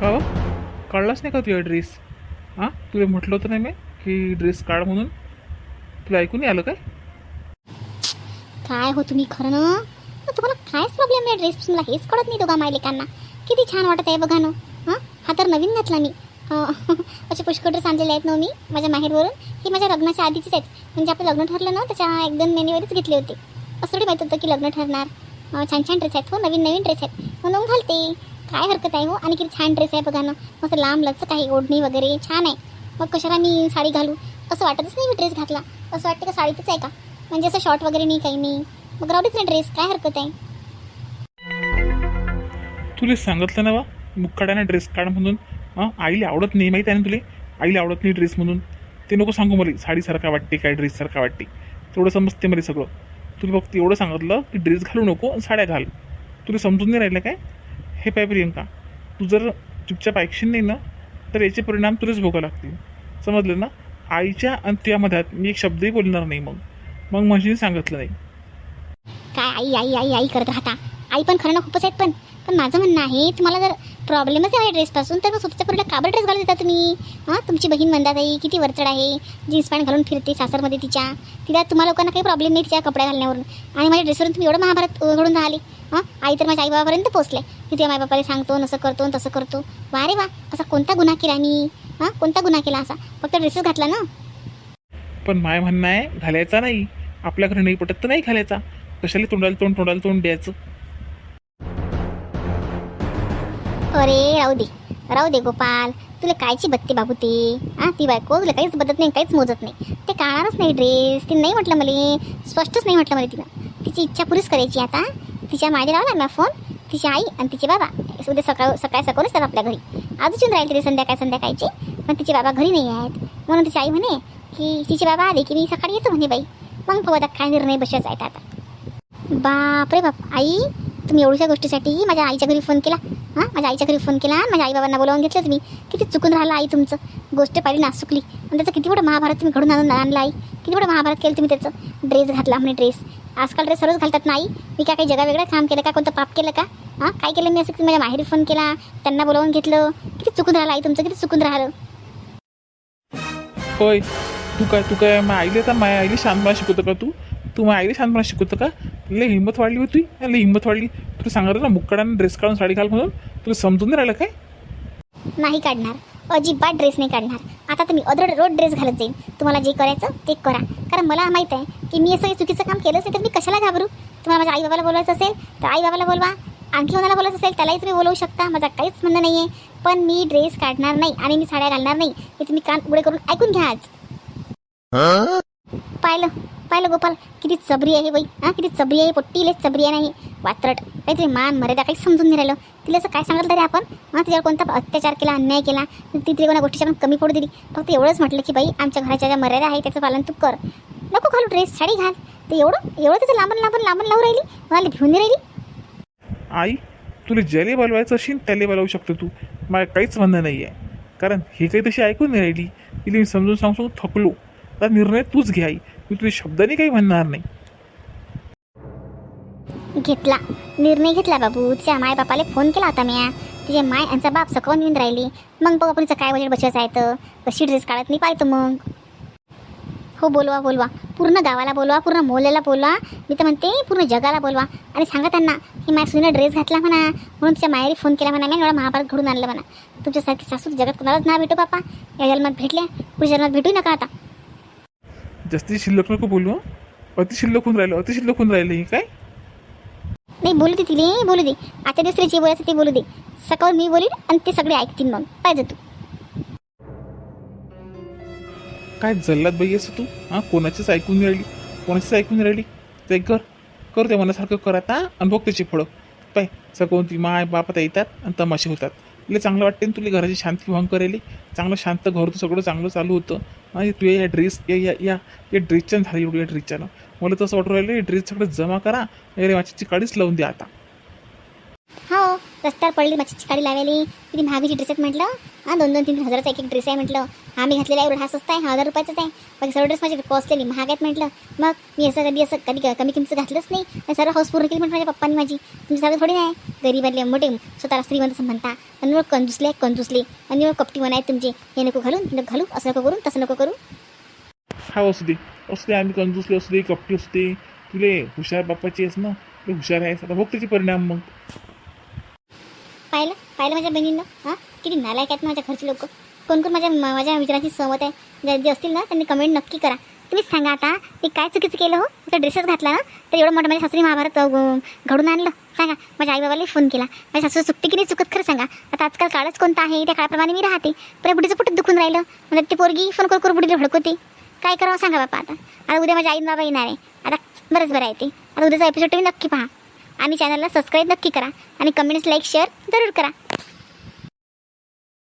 का हो काढलाच नाही का तुझा ड्रेस हां? तुला म्हटलं होतं नाही मी की ड्रेस काढ म्हणून. तुला ऐकून आलं काय? काय हो तुम्ही खरं ना? मग तुम्हाला कायच प्रॉब्लेम आहे ड्रेस मला हेच कळत नाही दोघा मायलेकांना. किती छान वाटत आहे बघा ना. हां? हा तर नवीन घातला मी. असे पुष्कळ ड्रेस आणलेले आहेत ना मी माझ्या माहेरवरून. हे माझ्या लग्नाच्या आधीचेच आहेत. म्हणजे आपलं लग्न ठरलं ना त्याच्या एक दोन महिन्यावरच घेतले होते. असं थोडी माहीत होतं की लग्न ठरणार. छान छान ड्रेस आहेत हो नवीन नवीन ड्रेस आहेत. म्हणून घालते. काय हरकत आहे हो? आणि किती छान ड्रेस आहे बघा ना. मस्त लांब लचक आहे ओढणी वगैरे छान आहे. मग कशाला मी साडी घालू? असं वाटतच नाही मी ड्रेस घातला. असं वाटतं का साडीतच आहे का? म्हणजे असं शॉर्ट वगैरे नाही काही नाही. मग राहूच ना ड्रेस काय हरकत आहे? तुला सांगितलं ना बा मुक्काड्याने ड्रेस काढ म्हणून. हां आईला आवडत नाही माहीत आहे ना तुला? आईला आवडत नाही ड्रेस म्हणून. ते नको सांगू मला. साडीसारखा वाटते काय ड्रेससारखा वाटते? तेवढं समजते मला सगळं. तुला फक्त एवढं सांगितलं की ड्रेस घालू नको आणि साड्या घाल. तुला समजून नाही राहिलं काय? हे पाय प्रियंका तू जर चुपचाप ऐकशील नाही ना तर याचे परिणाम तुलाच भोगावं लागतील. समजलं ना? आईच्या आणि त्या मी एक शब्दही बोलणार नाही मग. मग म्हणजे सांगितलं नाही. काय आई आई आई आई करत राहता? आई पण खरं ना खूपच आहेत पण. पण माझं म्हणणं आहे तुम्हाला जर प्रॉब्लेमच आहे ड्रेसपासून तर मग स्वतःच्या पुढे काबर ड्रेस घालून देता तुम्ही? हां तुमची बहीण म्हणतात आई किती वरचढ आहे. जीन्स पॅन्ट घालून फिरते सासरमध्ये तिच्या. तिला तुम्हाला लोकांना काही प्रॉब्लेम नाही तिच्या कपड्या घालण्यावरून. आणि माझ्या ड्रेसवरून तुम्ही एवढं महाभारत घडून राहिले. हां? आई तर माझ्या आईबाबापर्यंत पोहोचले. की ते बापाला सांगतो नसं करतो तसं करतो. वा रे वा असा कोणता गुन्हा केला मी? हां? कोणता गुन्हा केला असा? फक्त ड्रेसच घातला ना? पण माय म्हणणं आहे घालायचा नाही. आपल्या घरी नाही पटत तर नाही घालायचा. कशाला तोंडाला तोंड तोंडाला तोंड द्यायचं? अरे राहू दे. राहू दे गोपाल. तुला कायची बत्ती बाबू ते? हां? ती बायको तुला काहीच बदत नाही काहीच मोजत नाही. ते काढणारच नाही ड्रेस तिने नाही म्हटलं मला. स्पष्टच नाही म्हटलं मला तिनं तिची इच्छा पुरीच करायची आता. तिच्यामागे लावला ना फोन तिची आई आणि तिचे बाबा. उद्या सकाळ सकाळ सकाळच येतात आपल्या घरी. आजच राहील तिथे संध्याकाळ संध्याकाळची. पण तिचे बाबा घरी नाही आहेत. म्हणून तिची आई म्हणे की तिचे बाबा आले की मी सकाळी येतो म्हणे बाई. मग बघू आता काय निर्णय बसायचा आहे आता? बापरे बाप आई तुम्ही एवढ्या गोष्टीसाठी माझ्या आईच्या घरी फोन केला. हां? माझ्या आईच्या घरी फोन केला माझ्या आईबाबांना बोलावून घेतलं तुम्ही. किती चुकून राहिलं आई तुमचं. गोष्ट पाहिली ना चुकली आणि त्याचं किती मोठं महाभारत तुम्ही घडून आणून आणलं आई. किती मोठं महाभारत केलं तुम्ही त्याचं. ड्रेस घातला म्हणे ड्रेस. आजकाल ड्रेस सर्वच घालतात नाही मी काय काही जगा वेगळं काम केलं का? कोणतं पाप केलं का? हां? काय केलं मी असं की माझ्या माहेरी फोन केला त्यांना बोलावून घेतलं? किती चुकून राहिलं आई तुमचं किती चुकून राहिलं? होय. तू काय तू काय माझ्या आईला तर माझ्या आईला शांतपणा शिकवतो का तू? तू माझ्या आईला शांतपणा शिकवतो का? लय हिंमत वाढली होती. लय हिंमत वाढली. तुला सांगितलं ना मुक्काडाने ड्रेस काढून साडी घाल म्हणून. तुला समजून राहिलं काय? नाही काढणार. अजिबात ड्रेस नाही काढणार. आता तुम्ही अदर रोज ड्रेस घालत जाईल तुम्हाला जे करायचं ते करा. कारण मला माहीत आहे की मी असं चुकीचं काम केलंच नाही तर मी कशाला घाबरू? तुम्हाला माझ्या आईबाबाला बोलायचं असेल तर आईबाबाला बोलवा. आणखी कोणाला बोलायचं असेल त्यालाही तुम्ही बोलवू शकता. माझा काहीच म्हणणं नाही आहे पण मी ड्रेस काढणार नाही आणि मी साड्या घालणार नाही. हे तुम्ही कान उघडे करून ऐकून घ्या आज. पाहिलं पाहिलं गोपाल? किती चबरी आहे बाई. हां किती चबरी आहे पोट्टी. चबरी आहे नाही वात्रट. काहीतरी मान मर्यादा काही समजून नाही राहिलं. तिला असं काय सांगितलं तरी आपण? हां तिच्यावर कोणता अत्याचार केला अन्याय केला? ती तिथे कोणा गोष्टीची आपण कमी पडू दिली. फक्त एवढंच म्हटलं की बाई आमच्या घराच्या ज्या मर्यादा आहे त्याचं पालन तू कर. नको घालू ड्रेस साडी घाल. ते एवढं एवढं तिचं लांबून लांबून लांबून लावून राहिली? मला भिवून राहिली? आई तुला ज्याले बोलवायचं असेल त्याले बोलावू शकतो तू. मला काहीच म्हणणं नाही आहे कारण हे काही तशी ऐकून नाही राहिली. तिला मी समजून सांगू थकलो. आता निर्णय तूच घे आई. मी तुझ्या शब्दाने काही म्हणणार नाही. घेतला. निर्णय घेतला बाबू. तिच्या माय बापाला फोन केला होता मी तिचे माय यांचा बाप सकवून येऊन राहिली. मग बघ आपण काय बजेट बसवायचं आहे तर. कशी ड्रेस काढत नाही पाहतो मग. हो बोलवा बोलवा. पूर्ण गावाला बोलवा पूर्ण मोल्याला बोलवा. मी तर म्हणते पूर्ण जगाला बोलवा. आणि सांगा त्यांना की माझ्या सुनीनं ड्रेस घातला म्हणा. म्हणून तिच्या मायरी फोन केला म्हणा. मी एवढा महाभारत घडून आणलं म्हणा. तुमच्यासारखी सासू जगात कोणालाच ना भेटू बापा. या जन्मात भेटल्या. पुढच्या जन्मात भेटू नका आता. जास्ती शिल्लक नको बोलू अतिशिल्लक अति शिल्लक होऊन राहिलं अतिशिल्लक होऊन राहिलं काय? नाही बोलू दे तिले बोलू दे. आता दुसरे जे बोलायचं ते बोलू दे. सकाळ मी बोलीन आणि ते सगळे ऐकतील मग. पाहिजे तू. काय जल्लात बाई असं तू? हां कोणाचीच ऐकून नाही राहिली. कोणाचीच ऐकून नाही राहिली. ते कर. कर ते मनासारखं कर आता आणि बघ त्याची फळं. पाय सगळं ती माय बाप आता येतात आणि तमाशे होतात. तुला चांगलं वाटते ना तुला घराची शांती भंग करेली चांगलं शांत घर होतं सगळं चांगलं चालू होतं. आणि तू या ड्रेस या या या या ड्रेसच्या झाली एवढी या ड्रेसच्यानं मला तसं वाटू राहिलं ड्रेस सगळं जमा करा. अरे माझी काढीच लावून द्या आता. रस्त्यावर पडली मच्छीची काडी लावायली किती महागाची ड्रेस आहेत म्हटलं. हां दोन दोन तीन तीन हजाराचा एक एक ड्रेस आहे म्हटलं. हा मी घातलेला एवढा हा स्वस्त आहे हा हजार रुपयाचाच आहे. बाकी सर्व ड्रेस माझे कॉस्टली महाग आहेत म्हटलं. मग मी असं कधी असं कधी कमी किमतीचं घातलंच नाही. आणि सर्व हाऊस पूर्ण केली म्हटलं माझ्या पप्पांनी माझी. तुमच्यासारखं थोडी नाही. गरीबातले मोठे. स्वतःला श्रीमंत असं म्हणता. आणि मग कंजुसले कंजुसले. आणि मग कपटी म्हणाय तुमचे. हे नको घालून नको घालू. असं नको करून तसं नको करू. हा असू दे. असू दे आम्ही कंजूसले असू दे कपटी असू दे. तुले हुशार बाप्पाची आहेस ना? हुशार आहेस. आता बघ त्याचे परिणाम मग. पाहिलं? पाहिलं माझ्या बहिणींना? हां? किती नालायक आहेत ना माझ्या घरचे लोक. कोण कोण माझ्या माझ्या विचारांची सहमत आहे? जे जे असतील ना त्यांनी कमेंट नक्की करा. तुम्हीच सांगा आता मी काय चुकीचं केलं हो? तर ड्रेसेस घातला ना तर एवढं मोठं माझ्या सासरी महाभारत घडून आणलं. सांगा माझ्या आईबाबाला फोन केला. माझ्या सासू चुकते की नाही चुकत खरं सांगा. आता आजकाल काळच कोणता आहे? त्या काळाप्रमाणे मी राहते. पण बुढीचं बुडीचं दुखून राहिलं. म्हणजे ती पोरगी फोन करू करू बुडीला भडकवते. काय करावं सांगा बापा आता. आता उद्या माझ्या आई बाबा येणार आहे. आता बरंच बरं आहे ते. आता उद्याचा एपिसोड तुम्ही नक्की पहा. आणि चॅनलला सबस्क्राईब नक्की करा आणि कमेंट्स लाईक शेअर जरूर करा.